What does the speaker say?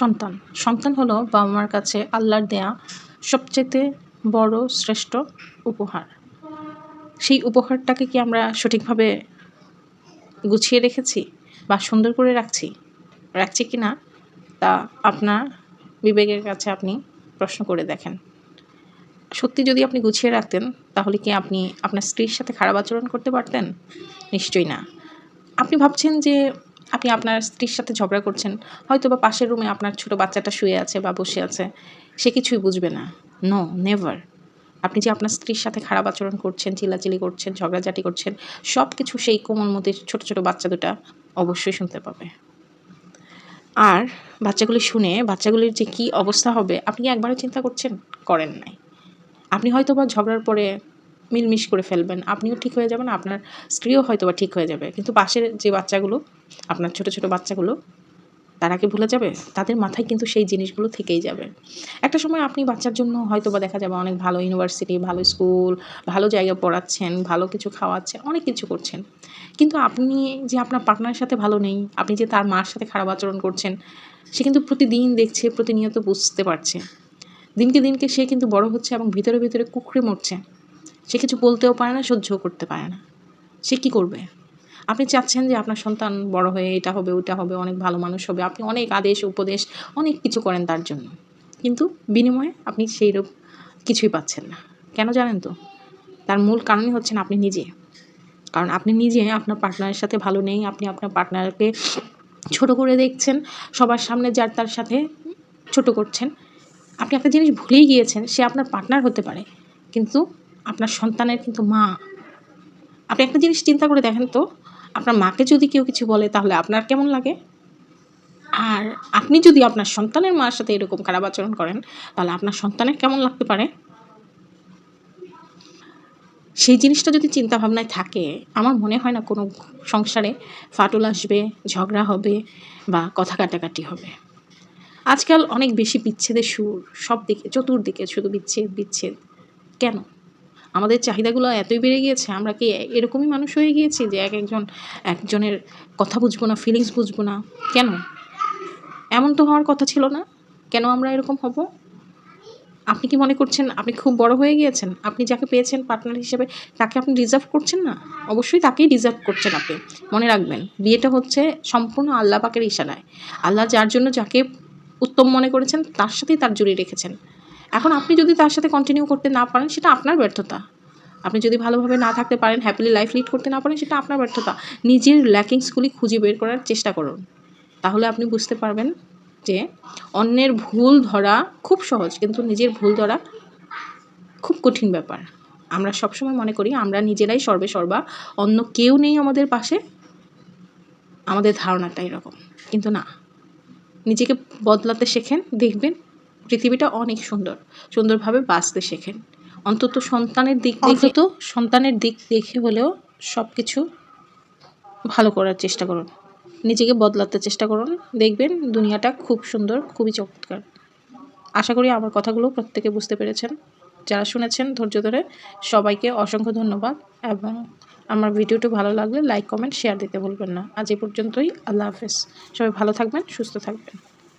সন্তান। সন্তান হলো বাবা মার কাছে আল্লাহর দেয়া সবচেয়ে বড়, শ্রেষ্ঠ উপহার। সেই উপহারটাকে কি আমরা সঠিকভাবে গুছিয়ে রেখেছি বা সুন্দর করে রাখছি? রাখছি কি না? তা আপনার বিবেকের কাছে আপনি প্রশ্ন করে দেখেন। সত্যি যদি আপনি গুছিয়ে রাখতেন, তাহলে কি আপনি আপনার স্ত্রীর সাথে খারাপ আচরণ করতে পারতেন? নিশ্চয়ই না। আপনি ভাবছেন যে আপনি আপনার স্ত্রীর সাথে ঝগড়া করছেন হয়তো বা পাশের রুমে আপনার ছোট বাচ্চাটা শুয়ে আছে বা বসে আছে, সে কিছুই বুঝবে না। নো নেভার আপনি যে আপনার স্ত্রীর সাথে খারাপ আচরণ করছেন চিল্লাচিলি করছেন, ঝগড়াঝাটি করছেন সব কিছু সেই কোমল মধ্যে ছোট ছোট বাচ্চা দুটা অবশ্যই শুনতে পাবে। আর বাচ্চাগুলি শুনে বাচ্চাগুলির যে কী অবস্থা হবে, আপনি একবারও চিন্তা করছেন? করেন নাই। আপনি হয়তো বা ঝগড়ার পরে মিলমিশ করে ফেলবেন। আপনিও ঠিক হয়ে যাবেন, আপনার স্ত্রীও হয়তো বা ঠিক হয়ে যাবে। কিন্তু পাশের যে বাচ্চাগুলো, আপনার ছোট ছোট বাচ্চাগুলো, তারা কি ভুলে যাবে? তাদের মাথায় কিন্তু সেই জিনিসগুলো থেকেই যাবে। একটা সময় আপনি বাচ্চার জন্য হয়তো বা দেখা যাবে অনেক ভালো ইউনিভার্সিটি, ভালো স্কুল, ভালো জায়গা পড়াচ্ছেন, ভালো কিছু খাওয়াচ্ছেন, অনেক কিছু করছেন। কিন্তু আপনি যে আপনার পার্টনারের সাথে ভালো নেই, আপনি যে তার মার সাথে খারাপ আচরণ করছেন, সে কিন্তু প্রতিদিন দেখছে, প্রতিনিয়ত বুঝতে পারছে। দিনকে দিনকে সে কিন্তু বড় হচ্ছে এবং ভিতরে ভিতরে কুকড়ে মরছে। সে কিছু বলতেও পারে না, সহ্যও করতে পারে না। সে কী করবে? আপনি চাচ্ছেন যে আপনার সন্তান বড় হয়ে এটা হবে, ওটা হবে, অনেক ভালো মানুষ হবে, আপনি অনেক আদেশ, উপদেশ, অনেক কিছু করেন তার জন্য। কিন্তু বিনিময়ে আপনি সেই রূপ কিছুই পাচ্ছেন না। কেন জানেন তো? তার মূল কারণই হচ্ছেন আপনি নিজে। কারণ আপনি নিজে আপনার পার্টনারের সাথে ভালো নেই, আপনি আপনার পার্টনারকে ছোট করে দেখছেন, সবার সামনে যার তার সাথে ছোট করছেন। আপনি একটা জিনিস ভুলেই গিয়েছেন, সে আপনার পার্টনার হতে পারে। কিন্তু আপনার সন্তানের কিন্তু মা। আপনি একটা জিনিস চিন্তা করে দেখেন তো, আপনার মাকে যদি কেউ কিছু বলে তাহলে আপনার কেমন লাগে? আর আপনি যদি আপনার সন্তানের মার সাথে এরকম খারাপ আচরণ করেন, তাহলে আপনার সন্তানের কেমন লাগতে পারে? সেই জিনিসটা যদি চিন্তা ভাবনায় থাকে, আমার মনে হয় না কোনো সংসারে ফাটল আসবে, ঝগড়া হবে বা কথা কাটাকাটি হবে। আজকাল অনেক বেশি বিচ্ছেদের সুর, সব দিকে, চতুর্দিকে শুধু বিচ্ছেদ বিচ্ছেদ। কেন? আমাদের চাহিদাগুলো এতই বেড়ে গিয়েছে, আমরা কি এরকমই মানুষ হয়ে গিয়েছি যে এক একজন, একজনের কথা বুঝব না ফিলিংস বুঝব না? কেন? এমন তো হওয়ার কথা ছিল না? কেন আমরা এরকম হব? আপনি কি মনে করছেন আপনি খুব বড় হয়ে গিয়েছেন? আপনি যাকে পেয়েছেন পার্টনার হিসেবে, তাকে আপনি রিজার্ভ করছেন না? অবশ্যই তাকেই রিজার্ভ করছেন আপনি। মনে রাখবেন, বিয়েটা হচ্ছে সম্পূর্ণ আল্লাহ পাকের ইশারায়। আল্লাহ যার জন্য যাকে উত্তম মনে করেছেন, তার সাথেই তার জড়িয়ে রেখেছেন। এখন আপনি যদি তার সাথে কন্টিনিউ করতে না পারেন, সেটা আপনার ব্যর্থতা। আপনি যদি ভালোভাবে না থাকতে পারেন হ্যাপিলি লাইফ লিড করতে না পারেন, সেটা আপনার ব্যর্থতা। নিজের ল্যাকিংসগুলি খুঁজে বের করার চেষ্টা করুন। তাহলে আপনি বুঝতে পারবেন যে অন্যের ভুল ধরা খুব সহজ, কিন্তু নিজের ভুল ধরা খুব কঠিন ব্যাপার। আমরা সবসময় মনে করি, আমরা নিজেরাই সর্বে সর্বা, অন্য কেউ নেই আমাদের পাশে। আমাদের ধারণাটা এরকম। কিন্তু না। নিজেকে বদলাতে শেখেন, দেখবেন পৃথিবীটা অনেক সুন্দর। সুন্দরভাবে বাঁচতে শেখেন। অন্তত সন্তানের দিক অন্তত সন্তানের দিক দেখে হলেও সব কিছু ভালো করার চেষ্টা করুন। নিজেকে বদলাতে চেষ্টা করুন। দেখবেন দুনিয়াটা খুব সুন্দর, খুবই চমৎকার। আশা করি আমার কথাগুলো প্রত্যেকে বুঝতে পেরেছেন। যারা শুনেছেন ধৈর্য ধরে, সবাইকে অসংখ্য ধন্যবাদ এবং আমার ভিডিওটি ভালো লাগলে লাইক, কমেন্ট, শেয়ার দিতে ভুলবেন না। আজ এই পর্যন্তই। আল্লাহ হাফেজ। সবাই ভালো থাকবেন, সুস্থ থাকবেন।